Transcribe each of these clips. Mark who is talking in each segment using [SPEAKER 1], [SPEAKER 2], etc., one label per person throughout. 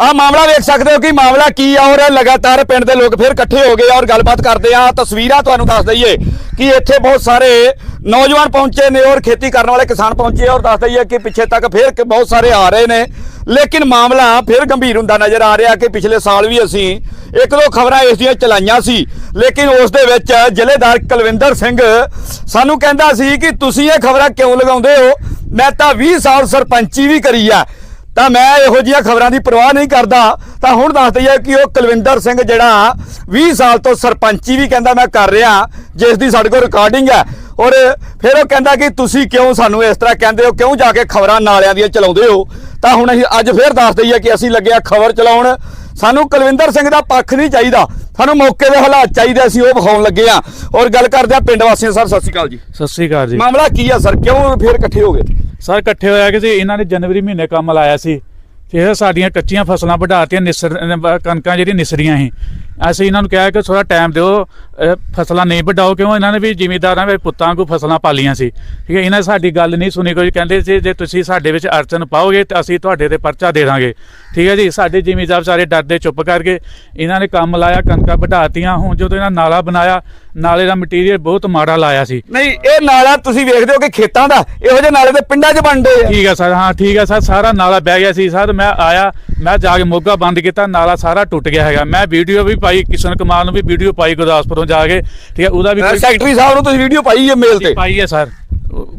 [SPEAKER 1] ਆ ਮਾਮਲਾ ਵੇਖ ਸਕਦੇ ਹੋ ਕਿ ਮਾਮਲਾ ਕੀ ਆ ਔਰ ਲਗਾਤਾਰ ਪਿੰਡ ਦੇ ਲੋਕ ਫਿਰ ਇਕੱਠੇ ਹੋ ਗਏ ਔਰ ਗੱਲਬਾਤ ਕਰਦੇ ਆ। ਤਸਵੀਰਾਂ ਤੁਹਾਨੂੰ ਦੱਸ ਦਈਏ ਕਿ ਇੱਥੇ ਬਹੁਤ ਸਾਰੇ ਨੌਜਵਾਨ ਪਹੁੰਚੇ ਨੇ ਔਰ ਖੇਤੀ ਕਰਨ ਵਾਲੇ ਕਿਸਾਨ ਪਹੁੰਚੇ ਔਰ ਦੱਸ ਦਈਏ ਕਿ ਪਿੱਛੇ ਤੱਕ ਫਿਰ ਬਹੁਤ ਸਾਰੇ ਆ ਰਹੇ ਨੇ। ਲੇਕਿਨ ਮਾਮਲਾ ਫਿਰ ਗੰਭੀਰ ਹੁੰਦਾ ਨਜ਼ਰ ਆ ਰਿਹਾ ਕਿ ਪਿਛਲੇ ਸਾਲ ਵੀ ਅਸੀਂ ਇੱਕ ਦੋ ਖਬਰਾਂ ਇਸ ਦੀਆਂ ਚਲਾਈਆਂ ਸੀ। ਲੇਕਿਨ ਉਸ ਦੇ ਵਿੱਚ ਜ਼ਿਲ੍ਹੇਦਾਰ ਕੁਲਵਿੰਦਰ ਸਿੰਘ ਸਾਨੂੰ ਕਹਿੰਦਾ ਸੀ ਕਿ ਤੁਸੀਂ ਇਹ ਖਬਰਾਂ ਕਿਉਂ ਲਗਾਉਂਦੇ ਹੋ? ਮੈਂ ਤਾਂ 20 ਸਾਲ ਸਰਪੰਚੀ ਵੀ ਕਰੀ ਆ। ਤਾਂ ਮੈਂ ਇਹੋ ਜਿਹੀਆਂ ਖਬਰਾਂ ਦੀ ਪਰਵਾਹ ਨਹੀਂ ਕਰਦਾ। ਤਾਂ ਹੁਣ ਦੱਸ ਦਈਏ ਕਿ ਉਹ ਕੁਲਵਿੰਦਰ ਸਿੰਘ ਜਿਹੜਾ 20 ਸਾਲ ਤੋਂ ਸਰਪੰਚੀ ਵੀ ਕਹਿੰਦਾ ਮੈਂ ਕਰ ਰਿਹਾ ਜਿਸ ਦੀ ਸਾਡੇ ਕੋਲ ਰਿਕਾਰਡਿੰਗ ਹੈ। ਔਰ ਫਿਰ ਉਹ ਕਹਿੰਦਾ ਕਿ ਤੁਸੀਂ ਕਿਉਂ ਸਾਨੂੰ ਇਸ ਤਰ੍ਹਾਂ ਕਹਿੰਦੇ ਹੋ ਕਿਉਂ ਜਾ ਕੇ ਖਬਰਾਂ ਨਾਲਿਆਂ ਦੀਆਂ ਚਲਾਉਂਦੇ ਹੋ? ਤਾਂ ਹੁਣ ਅਸੀਂ ਅੱਜ ਫਿਰ ਦੱਸ ਦਈਏ ਕਿ ਅਸੀਂ ਲੱਗੇ ਆ ਖਬਰ ਚਲਾਉਣ। ਸਾਨੂੰ ਕੁਲਵਿੰਦਰ ਸਿੰਘ ਦਾ ਪੱਖ ਨਹੀਂ ਚਾਹੀਦਾ। ਸਾਨੂੰ ਮੌਕੇ ਦੇ ਹਾਲਾਤ ਚਾਹੀਦੇ ਅਸੀਂ ਉਹ ਵਿਖਾਉਣ ਲੱਗੇ ਆ ਔਰ ਗੱਲ ਕਰਦੇ ਆ ਪਿੰਡ ਵਾਸੀਆਂ ਸਰ ਸਤਿ ਸ਼੍ਰੀ ਅਕਾਲ ਜੀ।
[SPEAKER 2] ਸਤਿ ਸ੍ਰੀ ਅਕਾਲ ਜੀ।
[SPEAKER 1] ਮਾਮਲਾ ਕੀ ਆ ਸਰ? ਕਿਉਂ ਫਿਰ ਇਕੱਠੇ ਹੋ ਗਏ?
[SPEAKER 2] ਸਰ, ਇਕੱਠੇ ਹੋਇਆ ਕਿ ਸੀ ਇਹਨਾਂ ਨੇ ਜਨਵਰੀ ਮਹੀਨੇ ਕੰਮ ਲਾਇਆ ਸੀ। ਫਿਰ ਸਾਡੀਆਂ ਕੱਚੀਆਂ ਫਸਲਾਂ ਵਢਾਤੀਆਂ, ਨਿਸਰ ਕਣਕਾਂ ਜਿਹੜੀਆਂ ਨਿਸਰੀਆਂ ਸੀ। ਅਸੀਂ ਇਹਨਾਂ ਨੂੰ ਕਿਹਾ ਕਿ ਥੋੜਾ ਟਾਈਮ ਦਿਓ ਫਸਲਾਂ ਨਹੀਂ ਵਢਾਓ ਕਿਉਂ? ਇਹਨਾਂ ਨੇ ਵੀ ਜ਼ਿਮੀਂਦਾਰਾਂ ਦੇ ਪੁੱਤਾਂ ਕੋ ਫਸਲਾਂ ਪਾਲੀਆਂ ਸੀ। ਠੀਕ ਹੈ ਇਹਨਾਂ ਸਾਡੀ ਗੱਲ ਨਹੀਂ ਸੁਣੀ ਕੋਈ ਕਹਿੰਦੇ ਸੀ ਜੇ ਤੁਸੀਂ ਸਾਡੇ ਵਿੱਚ ਅੜਚਨ ਪਾਓਗੇ ਤਾਂ ਅਸੀਂ ਤੁਹਾਡੇ ਤੇ ਪਰਚਾ ਦੇ ਦਾਂਗੇ। ਠੀਕ ਹੈ ਜੀ ਸਾਡੇ ਜ਼ਿਮੀਂਦਾਰ ਵਿਚਾਰੇ ਡਰਦੇ ਚੁੱਪ ਕਰਕੇ ਇਹਨਾਂ ਨੇ ਕੰਮ ਲਾਇਆ ਕਣਕਾਂ ਵਢਾਤੀਆਂ। ਹੁਣ ਜਦੋਂ ਇਹਨਾਂ ਨਾਲਾ ਬਣਾਇਆ ਨਾਲੇ ਦਾ ਮਟੀਰੀਅਲ ਬਹੁਤ ਮਾੜਾ ਲਾਇਆ ਸੀ।
[SPEAKER 1] ਨਹੀਂ ਇਹ ਨਾਲਾ ਤੁਸੀਂ ਵੇਖਦੇ ਹੋ ਕਿ ਖੇਤਾਂ ਦਾ ਇਹੋ ਜਿਹੇ ਨਾਲੇ ਦੇ ਪਿੰਡਾਂ 'ਚ ਬਣਦੇ ਆ।
[SPEAKER 2] ਠੀਕ ਹੈ ਸਰ ਹਾਂ ਠੀਕ ਹੈ ਸਰ ਸਾਰਾ ਨਾਲਾ ਬਹਿ ਗਿਆ ਸੀ। ਸਰ ਮੈਂ ਆਇਆ ਮੈਂ ਜਾ ਕੇ ਮੋਗਾ ਬੰਦ ਕੀਤਾ ਨਾਲਾ ਸਾਰਾ ਟੁੱਟ ਗਿਆ ਹੈਗਾ। ਮੈਂ ਵੀਡੀਓ ਵੀ ਪਾਈ ਕਿਸ਼ਨ ਕੁਮਾਰ ਨੂੰ ਵੀ ਵੀਡੀਓ ਪਾਈ ਗੁਰਦਾਸਪੁਰੋਂ ਜਾ ਕੇ ਠੀਕ ਹੈ ਉਹਦਾ ਵੀ ਕੋਈ
[SPEAKER 1] ਸੈਕਟਰੀ ਸਾਹਿਬ ਨੂੰ ਤੁਸੀਂ ਵੀਡੀਓ ਪਾਈ ਹੈ ਮੇਲ ਤੇ?
[SPEAKER 2] ਪਾਈ ਹੈ ਸਰ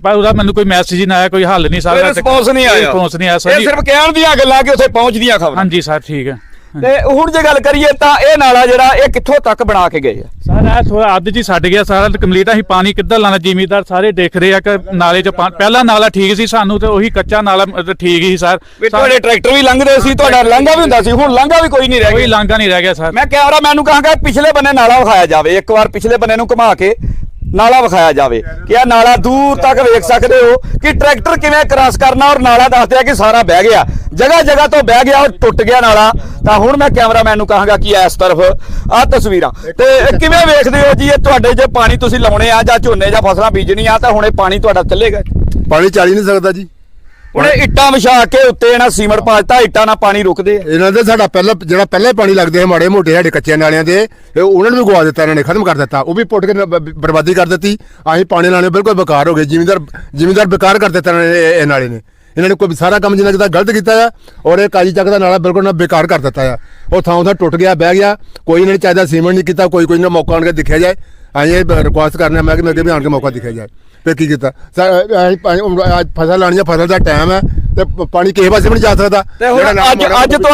[SPEAKER 2] ਪਰ ਉਹਦਾ ਮੈਨੂੰ ਕੋਈ ਮੈਸੇਜ ਹੀ ਨਹੀਂ ਆਇਆ ਕੋਈ ਹੱਲ ਨਹੀਂ ਸਰ
[SPEAKER 1] ਰਿਸਪੌਂਸ ਨਹੀਂ ਆਇਆ।
[SPEAKER 2] ਰਿਸਪੌਂਸ ਨਹੀਂ ਆਇਆ
[SPEAKER 1] ਇਹ
[SPEAKER 2] ਸਰ ਜੀ।
[SPEAKER 1] ਸਿਰਫ ਕਹਿਣ ਦੀਆਂ ਗੱਲਾਂ ਕਿ ਉੱਥੇ ਪਹੁੰਚਦੀਆਂ ਖਬਰਾਂ।
[SPEAKER 2] ਹਾਂਜੀ ਸਰ ਠੀਕ ਹੈ।
[SPEAKER 1] ਤੇ ਹੁਣ ਜੇ ਗੱਲ ਕਰੀਏ ਤਾਂ ਇਹ ਨਾਲਾ ਜਿਹੜਾ ਇਹ ਕਿੱਥੋਂ ਤੱਕ ਬਣਾ ਕੇ ਗਏ ਆ?
[SPEAKER 2] ਸਰ ਇਹ ਥੋੜਾ ਅੱਧ ਜੀ ਛੱਡ ਗਿਆ ਸਾਰਾ ਕੰਪਲੀਟ ਅਸੀਂ ਪਾਣੀ ਕਿੱਧਰ ਲਾਣਾ ਜ਼ਿਮੀਦਾਰ ਸਾਰੇ ਦੇਖ ਰਹੇ ਆ ਕਿ ਨਾਲੇ 'ਚ ਪਾ- ਪਹਿਲਾ ਨਾਲਾ ਠੀਕ ਸੀ ਸਾਨੂੰ ਤੇ ਉਹੀ ਕੱਚਾ ਨਾਲਾ ਠੀਕ ਹੀ ਸਰ।
[SPEAKER 1] ਵੀ ਤੁਹਾਡੇ ਟਰੈਕਟਰ ਵੀ ਲੰਘਦੇ ਸੀ ਤੁਹਾਡਾ ਲਾਂਘਾ ਵੀ ਹੁੰਦਾ ਸੀ ਹੁਣ ਲਾਂਘਾ ਵੀ ਕੋਈ ਨਹੀਂ ਰਹਿ
[SPEAKER 2] ਕੋਈ
[SPEAKER 1] ਗਿਆ।
[SPEAKER 2] ਲਾਂਘਾ ਨਹੀਂ ਰਹਿ ਗਿਆ ਸਰ।
[SPEAKER 1] ਮੈਂ ਕੈਮਰਾ ਮੈਨੂੰ ਕਹਾਂਗਾ ਪਿਛਲੇ ਬੰਨੇ ਨਾਲਾ ਵਿਖਾਇਆ ਜਾਵੇ ਇੱਕ ਵਾਰ ਪਿਛਲੇ ਬੰਨੇ ਨੂੰ ਘੁਮਾ ਕੇ ਨਾਲਾ ਵਿਖਾਇਆ ਜਾਵੇ ਕਿ ਇਹ ਨਾਲਾ ਦੂਰ ਤੱਕ ਵੇਖ ਸਕਦੇ ਹੋ ਕਿ ਟਰੈਕਟਰ ਕਿਵੇਂ ਕ੍ਰਾਸ ਕਰਨਾ ਔਰ ਨਾਲਾ ਦੱਸਦੇ ਆ ਕਿ ਸਾਰਾ ਬਹਿ ਗਿਆ। ਜਗ੍ਹਾ ਜਗ੍ਹਾ ਤੋਂ ਬਹਿ ਗਿਆ ਔਰ ਟੁੱਟ ਗਿਆ ਨਾਲਾ। ਤਾਂ ਹੁਣ ਮੈਂ ਕੈਮਰਾਮੈਨ ਨੂੰ ਕਹਾਂਗਾ ਕਿ ਇਸ ਤਰਫ ਆਹ ਤਸਵੀਰਾਂ। ਤੇ ਕਿਵੇਂ ਵੇਖਦੇ ਹੋ ਜੀ ਇਹ ਤੁਹਾਡੇ ਜੇ ਪਾਣੀ ਤੁਸੀਂ ਲਾਉਣੇ ਆ ਜਾਂ ਝੋਨੇ ਜਾਂ ਫਸਲਾਂ ਬੀਜਣੀਆਂ ਤਾਂ ਹੁਣ ਇਹ ਪਾਣੀ ਤੁਹਾਡਾ ਚੱਲੇਗਾ।
[SPEAKER 3] ਪਾਣੀ ਚੱਲ ਹੀ ਨਹੀਂ ਸਕਦਾ ਜੀ।
[SPEAKER 1] ਉਹਨੇ ਇਹ ਇੱਟਾਂ ਵਿਛਾ ਕੇ ਉੱਤੇ ਇਹਨਾਂ ਸੀਮਟ ਪਾ ਇੱਟਾਂ ਨਾਲ ਪਾਣੀ ਰੁਕਦੇ ਆ।
[SPEAKER 3] ਇਹਨਾਂ ਦੇ ਸਾਡਾ ਪਹਿਲਾਂ ਜਿਹੜਾ ਪਹਿਲਾਂ ਹੀ ਪਾਣੀ ਲੱਗਦੇ ਹੈ ਮਾੜੇ ਮੋਟੇ ਸਾਡੇ ਕੱਚੇ ਨਾਲਿਆਂ ਦੇ, ਇਹ ਉਹਨਾਂ ਨੂੰ ਵੀ ਗਵਾ ਦਿੱਤਾ, ਇਹਨਾਂ ਨੇ ਖਤਮ ਕਰ ਦਿੱਤਾ। ਉਹ ਵੀ ਪੁੱਟ ਕੇ ਨ- ਬ- ਬਰਬਾਦੀ ਕਰ ਦਿੱਤੀ। ਅਸੀਂ ਪਾਣੀ ਲਾਣੇ ਬਿਲਕੁਲ ਬੇਕਾਰ ਹੋ ਗਏ, ਜ਼ਿਮੀਂਦਾਰ ਜ਼ਿਮੀਂਦਾਰ ਬੇਕਾਰ ਕਰ ਦਿੱਤਾ ਇਹਨਾਂ ਨੇ, ਇਹ ਇਹ ਨਾਲੇ ਨੇ। ਇਹਨਾਂ ਨੇ ਕੋਈ ਸਾਰਾ ਕੰਮ ਜਿੰਨਾ ਕੀਤਾ ਗਲਤ ਕੀਤਾ ਆ, ਔਰ ਇਹ ਕਾਜੀ ਚੱਕ ਦਾ ਨਾਲਾ ਬਿਲਕੁਲ ਨਾ ਬੇਕਾਰ ਕਰ ਦਿੱਤਾ ਆ। ਉਹ ਥਾਂ ਉਥਾਂ ਟੁੱਟ ਗਿਆ, ਬਹਿ ਗਿਆ, ਕੋਈ ਇਹਨਾਂ ਨੇ ਚਾਹੀਦਾ ਸੀਮੈਂਟ ਨਹੀਂ ਕੀਤਾ, ਕੋਈ ਕੋਈ ਨਾ ਮੌਕਾ ਆਣ ਕੇ ਦਿਖਿਆ ਜਾਏ। ਅਸੀਂ ਇਹ ਰਿਕੁਐਸਟ ਕਰਨੇ ਮੈਂ ਕਿ ਮੇਰੇ ਵੀ ਆਣ ਕੇ ਮੌਕਾ ਦਿਖਿਆ ਜਾਏ। ਤੇ ਕੀ ਕੀਤਾ? ਫਸਲ ਲਾਣੀ ਆ ਫਸਲ ਦਾ ਟਾਈਮ ਹੈ ਤੇ ਪਾਣੀ ਕਿਸੇ ਪਾਸੇ ਵੀ ਨਹੀਂ ਜਾ ਸਕਦਾ। ਜਿਹੜਾ
[SPEAKER 1] ਅੱਜ ਅੱਜ ਤੋਂ